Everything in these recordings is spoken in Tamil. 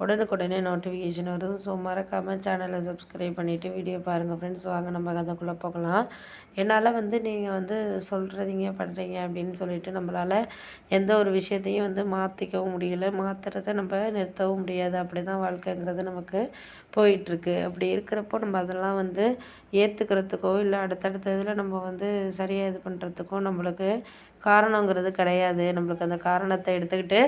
உடனுக்குடனே நோட்டிஃபிகேஷன் வருது. ஸோ மறக்காமல் சேனலை சப்ஸ்கிரைப் பண்ணிவிட்டு வீடியோ பாருங்கள் ஃப்ரெண்ட்ஸ் வாங்க நம்ம கதைக்குள்ளே போகலாம். என்னால் வந்து நீங்கள் வந்து சொல்கிறதீங்க பண்ணுறீங்க அப்படின்னு சொல்லிட்டு நம்மளால் எந்த ஒரு விஷயத்தையும் வந்து மாற்றிக்கவும் முடியல. மாற்றுறத நம்ம நிறுத்தவும் முடியாது. அப்படி தான் வாழ்க்கைங்கிறது நமக்கு போயிட்டுருக்கு. அப்படி இருக்கிறப்போ நம்ம அதெல்லாம் வந்து ஏற்றுக்கிறதுக்கோ இல்லை அடுத்தடுத்த இதில் நம்ம வந்து சரியாக இது பண்ணுறதுக்கோ நம்மளுக்கு காரணங்கிறது கிடையாது. நம்மளுக்கு அந்த காரணத்தை எடுத்துக்கிட்டு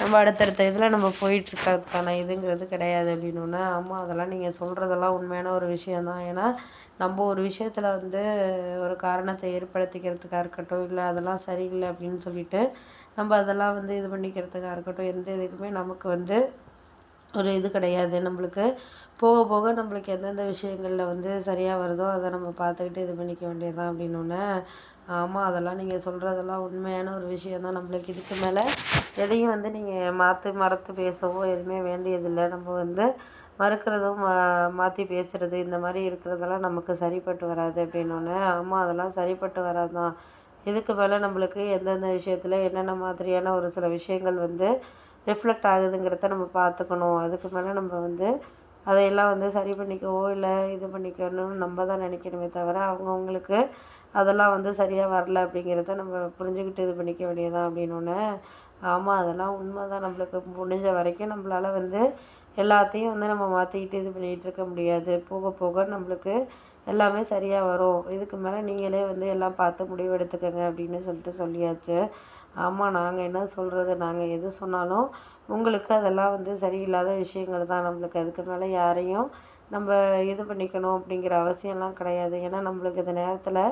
நம்ம அடுத்தடுத்த இதில் நம்ம போயிட்டுருக்கிறதுக்கான இதுங்கிறது கிடையாது அப்படின்னோடனே ஆமாம் அதெல்லாம் நீங்கள் சொல்கிறதெல்லாம் உண்மையான ஒரு விஷயந்தான் ஏன்னா நம்ம ஒரு விஷயத்தில் வந்து ஒரு காரணத்தை ஏற்படுத்திக்கிறதுக்காக இருக்கட்டும் இல்லை அதெல்லாம் சரியில்லை அப்படின்னு சொல்லிட்டு நம்ம அதெல்லாம் வந்து இது பண்ணிக்கிறதுக்காக இருக்கட்டும் எந்த இதுக்குமே நமக்கு வந்து ஒரு இது கிடையாது. நம்மளுக்கு போக போக நம்மளுக்கு எந்தெந்த விஷயங்களில் வந்து சரியாக வருதோ அதை நம்ம பார்த்துக்கிட்டு இது பண்ணிக்க வேண்டியது தான் அப்படின்னோடனே ஆமாம் அதெல்லாம் நீங்கள் சொல்கிறதெல்லாம் உண்மையான ஒரு விஷயந்தான் நம்மளுக்கு இதுக்கு மேலே எதையும் வந்து நீங்கள் மாற்றி மறுத்து பேசவோ எதுவுமே வேண்டியதில்லை. நம்ம வந்து மறுக்கிறதும் மா மாற்றி பேசுகிறது இந்த மாதிரி இருக்கிறதெல்லாம் நமக்கு சரிப்பட்டு வராது அப்படின்னோடனே ஆமாம் அதெல்லாம் சரிப்பட்டு வராது தான் இதுக்கு மேலே நம்மளுக்கு எந்தெந்த விஷயத்தில் என்னென்ன மாதிரியான ஒரு சில விஷயங்கள் வந்து ரிஃப்ளெக்ட் ஆகுதுங்கிறத நம்ம பார்த்துக்கணும். அதுக்கு மேலே நம்ம வந்து அதையெல்லாம் வந்து சரி பண்ணிக்கவோ இல்லை இது பண்ணிக்கணும்னு நம்ம தான் நினைக்கணுமே தவிர அவங்கவுங்களுக்கு அதெல்லாம் வந்து சரியாக வரல அப்படிங்கிறத நம்ம புரிஞ்சுக்கிட்டு இது பண்ணிக்க வேண்டியதான் அப்படின்னோடனே ஆமாம் அதெல்லாம் உண்மை தான் நம்மளுக்கு முடிஞ்ச வரைக்கும் நம்மளால வந்து எல்லாத்தையும் வந்து நம்ம மாற்றிக்கிட்டு இது பண்ணிகிட்டு இருக்க முடியாது. போக போக நம்மளுக்கு எல்லாமே சரியாக வரும். இதுக்கு மேலே நீங்களே வந்து எல்லாம் பார்த்து முடிவு எடுத்துக்கங்க அப்படின்னு சொல்லிட்டு சொல்லியாச்சு. ஆமாம் நாங்கள் என்ன சொல்கிறது நாங்கள் எது சொன்னாலும் உங்களுக்கு அதெல்லாம் வந்து சரியில்லாத விஷயங்கள் தான். நம்மளுக்கு அதுக்கு மேலே யாரையும் நம்ம இது பண்ணிக்கணும் அப்படிங்கிற அவசியம்லாம் கிடையாது. ஏன்னா நம்மளுக்கு இந்த நேரத்தில்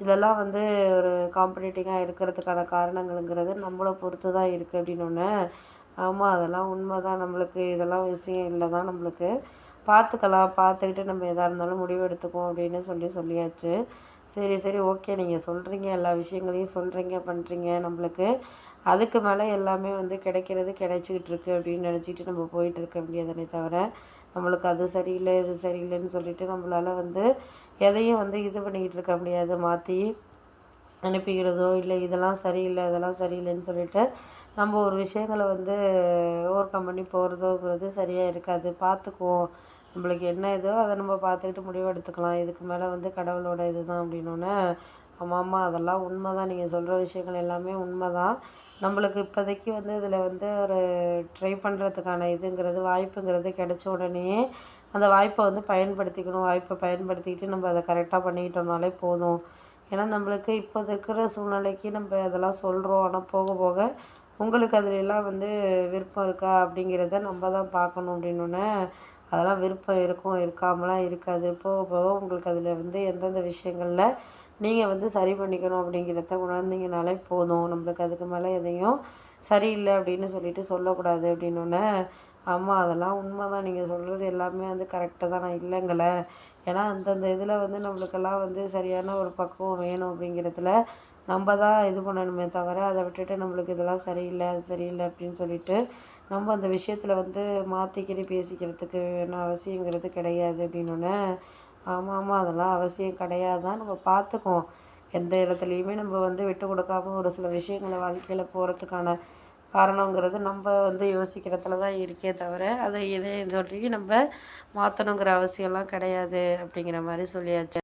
இதெல்லாம் வந்து ஒரு காம்படிட்டிங்காக இருக்கிறதுக்கான காரணங்களுங்கிறது நம்மளை பொறுத்து தான் இருக்குது அப்படின்னோடனே ஆமாம் அதெல்லாம் உண்மை தான் நம்மளுக்கு இதெல்லாம் விஷயம் இல்லை தான் நம்மளுக்கு. பார்த்துக்கலாம் பார்த்துக்கிட்டு நம்ம எதாக இருந்தாலும் முடிவு எடுத்துக்குவோம் அப்படின்னு சொல்லி சொல்லியாச்சு. சரி சரி ஓகே. நீங்கள் சொல்கிறீங்க எல்லா விஷயங்களையும் சொல்கிறீங்க பண்ணுறீங்க நம்மளுக்கு. அதுக்கு மேலே எல்லாமே வந்து கிடைக்கிறது கிடைச்சிக்கிட்டு இருக்கு அப்படின்னு நினச்சிக்கிட்டு நம்ம போயிட்டு இருக்க முடியாதுனே தவிர நம்மளுக்கு அது சரியில்லை இது சரியில்லைன்னு சொல்லிட்டு நம்மளால் வந்து எதையும் வந்து இது பண்ணிக்கிட்டு இருக்க முடியாது. மாற்றி அனுப்பிக்கிறதோ இல்லை இதெல்லாம் சரியில்லை இதெல்லாம் சரியில்லைன்னு சொல்லிட்டு நம்ம ஒரு விஷயங்களை வந்து ஓவர் கம் பண்ணி போகிறதோங்கிறது சரியாக இருக்காது. பார்த்துக்குவோம் நம்மளுக்கு என்ன இதோ அதை நம்ம பார்த்துக்கிட்டு முடிவு எடுத்துக்கலாம். இதுக்கு மேலே வந்து கடவுளோட இது தான் அப்படின்னோடனே ஆமாம் ஆமாம் அதெல்லாம் உண்மை தான் நீங்கள் சொல்கிற விஷயங்கள் எல்லாமே உண்மை தான் நம்மளுக்கு இப்போதைக்கு வந்து இதில் வந்து ஒரு ட்ரை பண்ணுறதுக்கான இதுங்கிறது வாய்ப்புங்கிறது கிடைச்ச உடனேயே அந்த வாய்ப்பை வந்து பயன்படுத்திக்கணும். வாய்ப்பை பயன்படுத்திக்கிட்டு நம்ம அதை கரெக்டாக பண்ணிக்கிட்டோம்னாலே போதும். ஏன்னா நம்மளுக்கு இப்போ இருக்கிற சூழ்நிலைக்கு நம்ம அதெல்லாம் சொல்கிறோம் ஆனால் போக போக உங்களுக்கு அதில் எல்லாம் வந்து விருப்பம் இருக்கா அப்படிங்கிறத நம்ம தான் பார்க்கணும் அப்படின்னோடனே அதெல்லாம் விருப்பம் இருக்கும் இருக்காமலாம் இருக்காது. போக போக உங்களுக்கு அதில் வந்து எந்தெந்த விஷயங்களில் நீங்கள் வந்து சரி பண்ணிக்கணும் அப்படிங்கிறத உணர்ந்தீங்கனாலே போதும். நம்மளுக்கு அதுக்கு மேலே எதையும் சரியில்லை அப்படின்னு சொல்லிட்டு சொல்லக்கூடாது அப்படின்னோடனே ஆமாம் அதெல்லாம் உண்மை தான் நீங்கள் சொல்கிறது எல்லாமே வந்து கரெக்டு தான். நான் இல்லைங்கல ஏன்னா அந்தந்த இதில் வந்து நம்மளுக்கெல்லாம் வந்து சரியான ஒரு பக்குவம் வேணும் அப்படிங்கிறதுல நம்ம தான் இது பண்ணணுமே தவிர அதை விட்டுட்டு நம்மளுக்கு இதெல்லாம் சரியில்லை அது சரியில்லை அப்படின்னு சொல்லிட்டு நம்ம அந்த விஷயத்தில் வந்து மாற்றிக்கிட்டு பேசிக்கிறதுக்கு என்ன அவசியங்கிறது கிடையாது அப்படின்னோடனே ஆமாம் ஆமாம் அதெல்லாம் அவசியம் கிடையாது? தான் நம்ம பார்த்துக்குவோம். எந்த இடத்துலையுமே நம்ம வந்து விட்டு கொடுக்காம ஒரு சில விஷயங்களை வாழ்க்கையில் போகிறதுக்கான காரணங்கிறது நம்ம வந்து யோசிக்கிறதுல தான் இருக்கே தவிர அதை இதை சொல்லி நம்ம மாற்றணுங்கிற அவசியம்லாம் கிடையாது அப்படிங்கிற மாதிரி சொல்லியாச்சு.